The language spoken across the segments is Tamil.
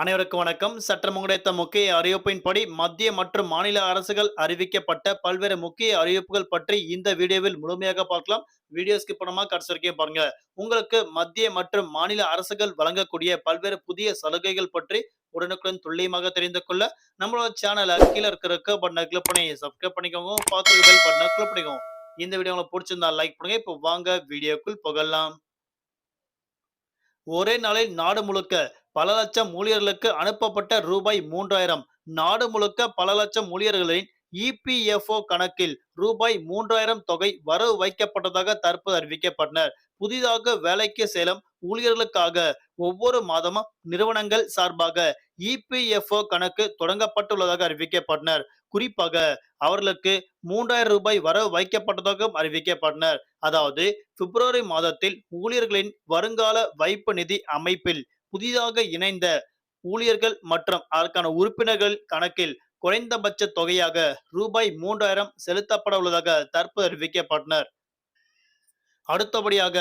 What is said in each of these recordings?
அனைவருக்கும் வணக்கம். சற்றம் கிடைத்த முக்கிய அறிவிப்பின்படி மத்திய மற்றும் மாநில அரசுகள் அறிவிக்கப்பட்ட பல்வேறு முக்கிய அறிவிப்புகள் பற்றி இந்த வீடியோவில் முழுமையாக பார்க்கலாம். வீடியோ ஸ்கிப் கடைசி வரைக்கும் பாருங்க. உங்களுக்கு மத்திய மற்றும் மாநில அரசுகள் வழங்கக்கூடிய பல்வேறு புதிய சலுகைகள் பற்றி உடனுக்குடன் துல்லியமாக தெரிந்து கொள்ள நம்மளோட சேனலை கீழே இருக்கிற பட்டனை கிளிக் பண்ணி சப்ஸ்கிரைப் பண்ணிக்கோங்க. பார்த்து பெல் பட்டனை கிளிக் பண்ணிக்கோங்க. இந்த வீடியோ உங்களுக்கு பிடிச்சிருந்தா லைக் பண்ணுங்க. இப்போ வாங்க வீடியோக்குள் புகழலாம் ஒரே நாளில் நாடு முழுக்க பல லட்சம் ஊழியர்களுக்கு அனுப்பப்பட்ட ரூபாய் மூன்றாயிரம். நாடு முழுக்க பல லட்சம் ஊழியர்களின் இபிஎஃப்ஓ கணக்கில் ரூபாய் மூன்றாயிரம் தொகை வரவு வைக்கப்பட்டதாக தற்போது அறிவிக்கப்பட்டனர். புதிதாக வேலைக்கு செல்லும் ஊழியர்களுக்காக ஒவ்வொரு மாதமும் நிறுவனங்கள் சார்பாக இபிஎஃப்ஓ கணக்கு தொடங்கப்பட்டுள்ளதாக அறிவிக்கப்பட்டனர். குறிப்பாக அவர்களுக்கு மூன்றாயிரம் ரூபாய் வரவு வைக்கப்பட்டதாகவும் அறிவிக்கப்பட்டனர். அதாவது பிப்ரவரி மாதத்தில் ஊழியர்களின் வருங்கால வைப்பு நிதி அமைப்பில் புதிதாக இணைந்த ஊழியர்கள் மற்றும் அதற்கான உறுப்பினர்கள் கணக்கில் குறைந்தபட்ச தொகையாக ரூபாய் மூன்றாயிரம் செலுத்தப்பட உள்ளதாக தற்போது அறிவிக்கப்பட்டனர். அடுத்தபடியாக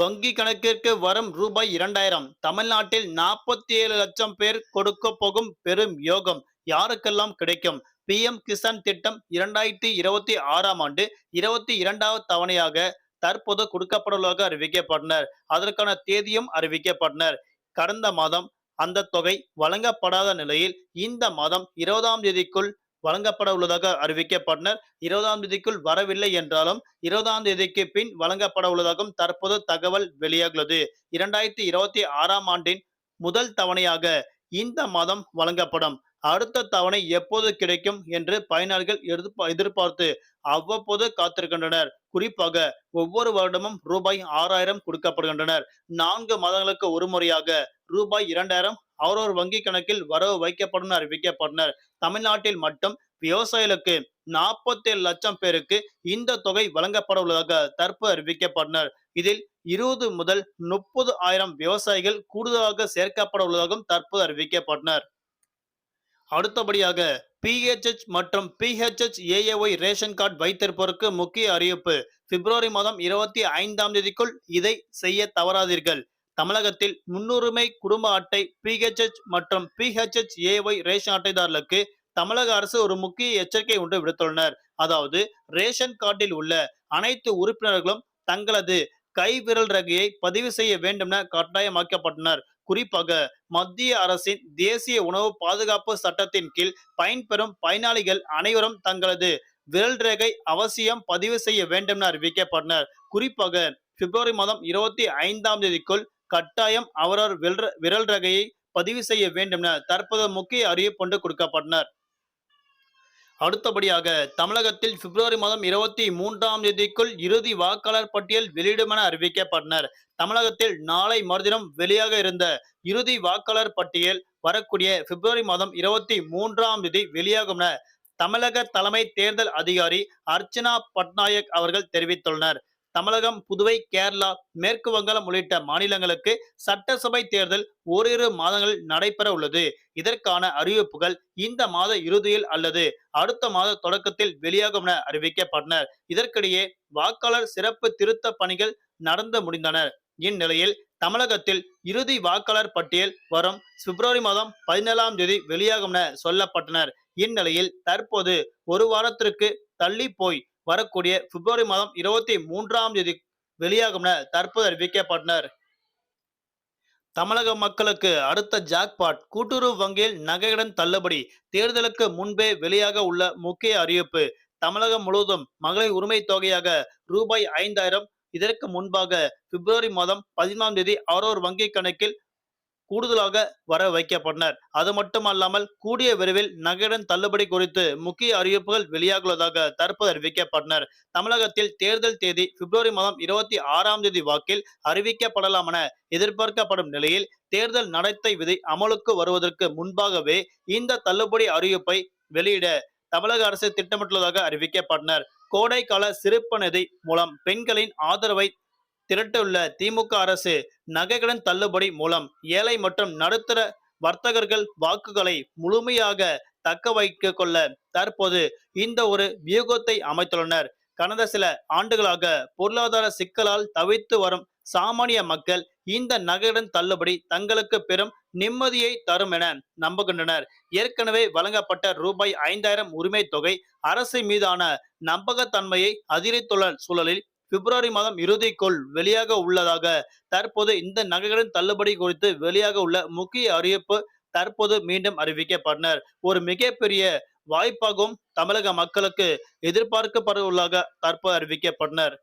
வங்கி கணக்கிற்கு வரும் ரூபாய் இரண்டாயிரம் தமிழ்நாட்டில் நாற்பத்தி ஏழு லட்சம் பேர் கொடுக்க போகும் பெரும் யோகம் யாருக்கெல்லாம் கிடைக்கும்? பி எம் கிசான் திட்டம் இரண்டாயிரத்தி இருபத்தி ஆறாம் ஆண்டு இருபத்தி இரண்டாவது தவணையாக தற்போது கொடுக்கப்பட்டுள்ளதாக அறிவிக்கப்பட்டனர். அதற்கான தேதியும் அறிவிக்கப்பட்டனர். கடந்த மாதம் அந்த தொகை வழங்கப்படாத நிலையில் இந்த மாதம் இருபதாம் தேதிக்குள் வழங்கப்பட உள்ளதாக அறிவிக்கப்பட்டனர். இருபதாம் தேதிக்குள் வரவில்லை என்றாலும் இருபதாம் தேதிக்கு பின் வழங்கப்பட உள்ளதாகவும் தற்போது தகவல் வெளியாகுள்ளது இரண்டாயிரத்தி இருபத்தி ஆறாம் ஆண்டின் முதல் தவணையாக இந்த மாதம் வழங்கப்படும். அடுத்த தவணை எப்போது கிடைக்கும் என்று பயனாளிகள் எதிர்பா- எதிர்பார்த்து அவ்வப்போது காத்திருக்கின்றனர். குறிப்பாக ஒவ்வொரு வருடமும் ரூபாய் ஆறாயிரம் கொடுக்கப்படுகின்றனர். நான்கு மாதங்களுக்கு ஒரு முறையாக ரூபாய் இரண்டாயிரம் அவரவர் வங்கி கணக்கில் வரவு வைக்கப்படும் அறிவிக்கப்பட்டனர். தமிழ்நாட்டில் மட்டும் விவசாயிகளுக்கு நாற்பத்தி ஏழு லட்சம் பேருக்கு இந்த தொகை வழங்கப்பட உள்ளதாக தற்போது அறிவிக்கப்பட்டனர். இதில் இருபது முதல் முப்பது ஆயிரம் விவசாயிகள் கூடுதலாக சேர்க்கப்பட உள்ளதாகவும் தற்போது அறிவிக்கப்பட்டனர். அடுத்தபடியாக பிஹெச்எச் மற்றும் பிஹெச்எச் ஏஏஒய் ரேஷன் கார்டு வைத்திருப்போருக்கு முக்கிய அறிவிப்பு. பிப்ரவரி மாதம் இருபத்தி ஐந்தாம் தேதிக்குள் இதை செய்ய தவறாதீர்கள். தமிழகத்தில் முன்னுரிமை குடும்ப அட்டை பிஹெச்எச் மற்றும் பிஹெச்எச் ஏஒய் ரேஷன் அட்டைதாரர்களுக்கு தமிழக அரசு ஒரு முக்கிய எச்சரிக்கை ஒன்று விடுத்துள்ளனர். அதாவது ரேஷன் கார்டில் உள்ள அனைத்து உறுப்பினர்களும் தங்களது கைவிரல் ரகையை பதிவு செய்ய வேண்டும் என கட்டாயமாக்கப்பட்டனர். குறிப்பாக மத்திய அரசின் தேசிய உணவு பாதுகாப்பு சட்டத்தின் கீழ் பயன்பெறும் பயனாளிகள் அனைவரும் தங்களது விரல் ரேகை அவசியம் பதிவு செய்ய வேண்டும் என அறிவிக்கப்பட்டனர் குறிப்பாக பிப்ரவரி மாதம் இருபத்தி ஐந்தாம் தேதிக்குள் கட்டாயம் அவரவர் விரல் விரல் ரகையை பதிவு செய்ய வேண்டும் என தற்போது முக்கிய அறிவிப்பு கொண்டு கொடுக்கப்பட்டனர். அடுத்தபடியாக தமிழகத்தில் பிப்ரவரி மாதம் இருபத்தி மூன்றாம் தேதிக்குள் இறுதி வாக்காளர் பட்டியல் வெளியிடும் என அறிவிக்கப்பட்டனர். தமிழகத்தில் நாளை மறுதினம் வெளியாக இருந்த இறுதி வாக்காளர் பட்டியல் வரக்கூடிய பிப்ரவரி மாதம் இருபத்தி மூன்றாம் தேதி வெளியாகும் என தமிழக தலைமை தேர்தல் அதிகாரி அர்ச்சனா பட்நாயக் அவர்கள் தெரிவித்துள்ளனர். தமிழகம் புதுவை கேரளா மேற்கு வங்காளம் உள்ளிட்ட மாநிலங்களுக்கு சட்டசபை தேர்தல் ஓரிரு மாதங்களில் நடைபெற உள்ளது. இதற்கான அறிவிப்புகள் இந்த மாத இறுதியில் அல்லது அடுத்த மாத தொடக்கத்தில் வெளியாகும் என அறிவிக்கப்பட்டனர். இதற்கிடையே வாக்காளர் சிறப்பு திருத்த பணிகள் நடந்து முடிந்தனர். இந்நிலையில் தமிழகத்தில் இறுதி வாக்காளர் பட்டியல் வரும் பிப்ரவரி மாதம் பதினேழாம் தேதி வெளியாகும் என சொல்லப்பட்டனர். இந்நிலையில் தற்போது ஒரு வாரத்திற்கு தள்ளி போய் வரக்கூடிய பிப்ரவரி மாதம் இருபத்தி மூன்றாம் தேதி வெளியாகும் என தற்போது அறிவிக்கப்பட்டனர். தமிழக மக்களுக்கு அடுத்த ஜாக்பாட் கூட்டுறவு வங்கியில் நகையுடன் தள்ளுபடி. தேர்தலுக்கு முன்பே வெளியாக உள்ள முக்கிய அறிவிப்பு. தமிழகம் முழுவதும் மகளிர் உரிமை தொகையாக ரூபாய் ஐந்தாயிரம். இதற்கு முன்பாக பிப்ரவரி மாதம் பதினாம் தேதி அவரோர் வங்கி கணக்கில் கூடுதலாக வர வைக்கப்பட்டனர். அது மட்டுமல்லாமல் கூடிய விரைவில் நகையுடன் தள்ளுபடி குறித்து முக்கிய அறிவிப்புகள் வெளியாகுள்ளதாக தற்போது அறிவிக்கப்பட்டனர். தமிழகத்தில் தேர்தல் தேதி பிப்ரவரி மாதம் இருபத்தி ஆறாம் தேதி வாக்கில் அறிவிக்கப்படலாம் என எதிர்பார்க்கப்படும் நிலையில் தேர்தல் நடத்தை விதி அமலுக்கு வருவதற்கு முன்பாகவே இந்த தள்ளுபடி அறிவிப்பை வெளியிட தமிழக அரசு திட்டமிட்டுள்ளதாக அறிவிக்கப்பட்டனர். கோடைக்கால சிறப்பு நிதி மூலம் பெண்களின் ஆதரவை திரட்டியுள்ள திமுக அரசு நகைக்கடன் தள்ளுபடி மூலம் ஏழை மற்றும் நடுத்தர வர்த்தகர்கள் வாக்குகளை முழுமையாக தக்க வைக்க கொள்ள தற்போது இந்த ஒரு வியூகத்தை அமைத்துள்ளனர். கடந்த சில ஆண்டுகளாக பொருளாதார சிக்கலால் தவித்து வரும் சாமானிய மக்கள் இந்த நகையுடன் தள்ளுபடி தங்களுக்கு பெரும் நிம்மதியை தரும் என நம்புகின்றனர். ஏற்கனவே வழங்கப்பட்ட ரூபாய் ஐந்தாயிரம் உரிமை தொகை அரசு மீதான நம்பகத்தன்மையை அதிகரித்துள்ள சூழலில் பிப்ரவரி மாதம் இறுதிக்குள் வெளியாக உள்ளதாக தற்போது இந்த நகைகளின் தள்ளுபடி குறித்து வெளியாக உள்ள முக்கிய அறிவிப்பு தற்போது மீண்டும் அறிவிக்கப்பட்டனர். ஒரு மிகப்பெரிய வாய்ப்பாகவும் தமிழக மக்களுக்கு எதிர்பார்க்கப்படவுள்ளதாக தற்போது அறிவிக்கப்பட்டனர்.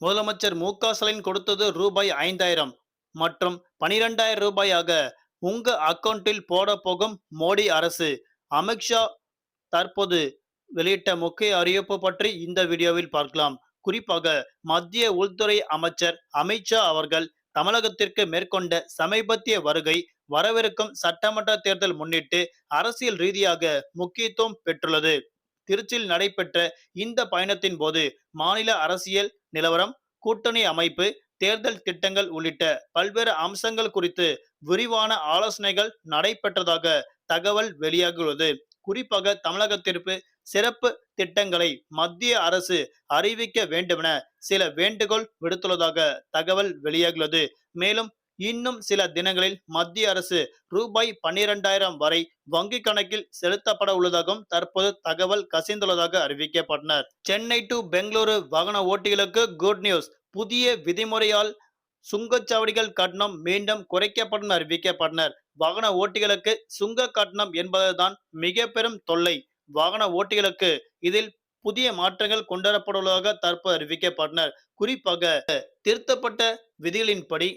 முதலமைச்சர் மு க ஸ்டாலின் கொடுத்தது ரூபாய் ஐந்தாயிரம் மற்றும் பனிரெண்டாயிரம் ரூபாயாக உங்க அக்கவுண்டில் போட போகும் மோடி அரசு. அமித்ஷா தற்போது வெளியிட்ட முக்கிய அறிவிப்பு பற்றி இந்த வீடியோவில் பார்க்கலாம். குறிப்பாக மத்திய உள்துறை அமைச்சர் அமித்ஷா அவர்கள் தமிழகத்திற்கு மேற்கொண்ட சமீபத்திய வருகை வரவிருக்கும் சட்டமன்ற தேர்தல் முன்னிட்டு அரசியல் ரீதியாக முக்கியத்துவம் பெற்றுள்ளது. திருச்சியில் நடைபெற்ற இந்த பயணத்தின் போது மாநில அரசியல் நிலவரம் கூட்டணி அமைப்பு தேர்தல் திட்டங்கள் உள்ளிட்ட பல்வேறு அம்சங்கள் குறித்து விரிவான ஆலோசனைகள் நடைபெற்றதாக தகவல் வெளியாகியுள்ளது. குறிப்பாக தமிழகத்திற்கு சிறப்பு திட்டங்களை மத்திய அரசு அறிவிக்க வேண்டுமென சில வேண்டுகோள் விடுத்துள்ளதாக தகவல் வெளியாகியுள்ளது. மேலும் இன்னும் சில தினங்களில் மத்திய அரசு ரூபாய் பன்னிரெண்டாயிரம் வரை வங்கி கணக்கில் செலுத்தப்பட உள்ளதாகவும் தற்போது தகவல் கசிந்துள்ளதாக அறிவிக்கப்பட்டனர். சென்னை டு பெங்களூரு வாகன ஓட்டிகளுக்கு குட் நியூஸ் புதிய விதிமுறையால் சுங்கச்சாவடிகள் கட்டணம் மீண்டும் குறைக்கப்படும் அறிவிக்கப்பட்டனர். வாகன ஓட்டிகளுக்கு சுங்க கட்டணம் என்பதுதான் மிக பெரும் தொல்லை. வாகன ஓட்டிகளுக்கு இதில் புதிய மாற்றங்கள் கொண்டுவரப்பட்டுள்ளதாக தற்போது அறிவிக்கப்பட்டனர். குறிப்பாக திருத்தப்பட்ட விதிகளின்படி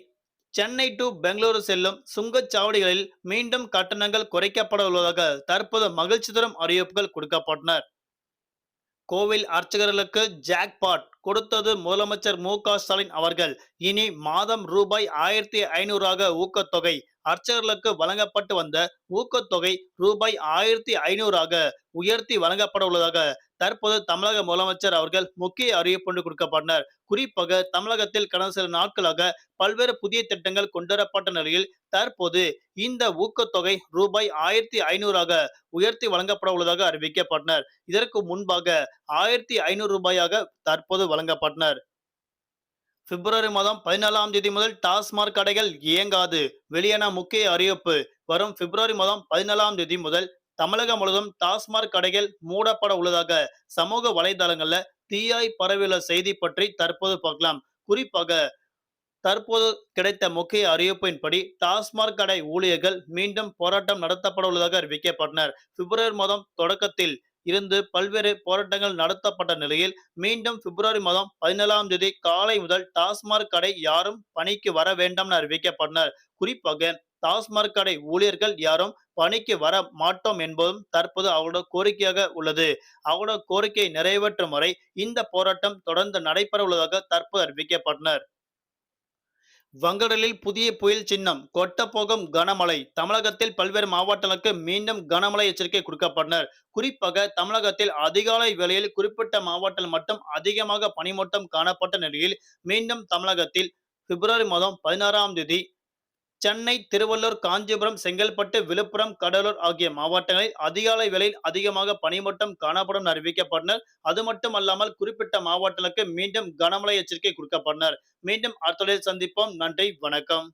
சென்னை டு பெங்களூரு செல்லும் சுங்கச்சாவடிகளில் மீண்டும் கட்டணங்கள் குறைக்கப்பட உள்ளதாக தற்போது மகிழ்ச்சி தரும் அறிவிப்புகள் கொடுக்கப்பட்டனர். கோவில் அர்ச்சகர்களுக்கு ஜாக்பாட் கொடுத்தது முதலமைச்சர் மு க ஸ்டாலின் அவர்கள். இனி மாதம் ரூபாய் ஆயிரத்தி ஐநூறாக ஊக்கத்தொகை அர்ச்சகர்களுக்கு வழங்கப்பட்டு வந்த ஊக்கத்தொகை ரூபாய் ஆயிரத்தி ஐநூறாக உயர்த்தி வழங்கப்பட உள்ளதாக தற்போது தமிழக முதலமைச்சர் அவர்கள் முக்கிய அறிவிப்பு கொடுக்கப்பட்டனர். குறிப்பாக தமிழகத்தில் கடந்த சில நாட்களாக பல்வேறு புதிய திட்டங்கள் கொண்டுவரப்பட்ட நிலையில் தற்போது இந்த ஊக்கத்தொகை ரூபாய் ஆயிரத்தி ஐநூறாக உயர்த்தி வழங்கப்பட உள்ளதாக அறிவிக்கப்பட்டனர். இதற்கு முன்பாக ஆயிரத்தி ஐநூறு ரூபாயாக தற்போது வழங்கப்பட்டனர். பிப்ரவரி மாதம் பதினாலாம் தேதி முதல் டாஸ்மாக் கடைகள் இயங்காது. வெளியான முக்கிய அறிவிப்பு. வரும் பிப்ரவரி மாதம் பதினாலாம் தேதி முதல் தமிழகம் முழுவதும் டாஸ்மாக் கடைகள் மூடப்பட உள்ளதாக சமூக வலைதளங்கள்ல தீயாய் பரவியுள்ள செய்தி பற்றி தற்போது பார்க்கலாம். குறிப்பாக தற்போது கிடைத்த முக்கிய அறிவிப்பின்படி டாஸ்மாக் கடை ஊழியர்கள் மீண்டும் போராட்டம் நடத்தப்பட உள்ளதாக அறிவிக்கப்பட்டனர். பிப்ரவரி மாதம் தொடக்கத்தில் இருந்து பல்வேறு போராட்டங்கள் நடத்தப்பட்ட நிலையில் மீண்டும் பிப்ரவரி மாதம் பதினேழாம் தேதி காலை முதல் டாஸ்மாக் கடை யாரும் பணிக்கு வர வேண்டாம் என அறிவிக்கப்பட்டனர். குறிப்பாக டாஸ்மாக் கடை ஊழியர்கள் யாரும் பணிக்கு வர மாட்டோம் என்பதும் தற்போது அவரோட கோரிக்கையாக உள்ளது. அவரோட கோரிக்கையை நிறைவேற்றும் வரை இந்த போராட்டம் தொடர்ந்து நடைபெற உள்ளதாக தற்போது அறிவிக்கப்பட்டனர். வங்கடலில் புதிய புயல் சின்னம் கொட்டப்போகும் கனமழை. தமிழகத்தில் பல்வேறு மாவட்டங்களுக்கு மீண்டும் கனமழை எச்சரிக்கை கொடுக்கப்பட்டனர். குறிப்பாக தமிழகத்தில் அதிகாலை வேளையில் குறிப்பிட்ட மாவட்டத்தில் மட்டும் அதிகமாக பனிமூட்டம் காணப்பட்ட நிலையில் மீண்டும் தமிழகத்தில் பிப்ரவரி மாதம் பதினாறாம் தேதி சென்னை திருவள்ளூர் காஞ்சிபுரம் செங்கல்பட்டு விழுப்புரம் கடலூர் ஆகிய மாவட்டங்களில் அதிகாலை வேளையில் அதிகமாக பனிமூட்டம் காணப்படும் அறிவிக்கப்பட்டனர். அது மட்டுமல்லாமல் குறிப்பிட்ட மாவட்டங்களுக்கு மீண்டும் கனமழை எச்சரிக்கை கொடுக்கப்பட்டனர். மீண்டும் அடுத்த சந்திப்போம். நன்றி. வணக்கம்.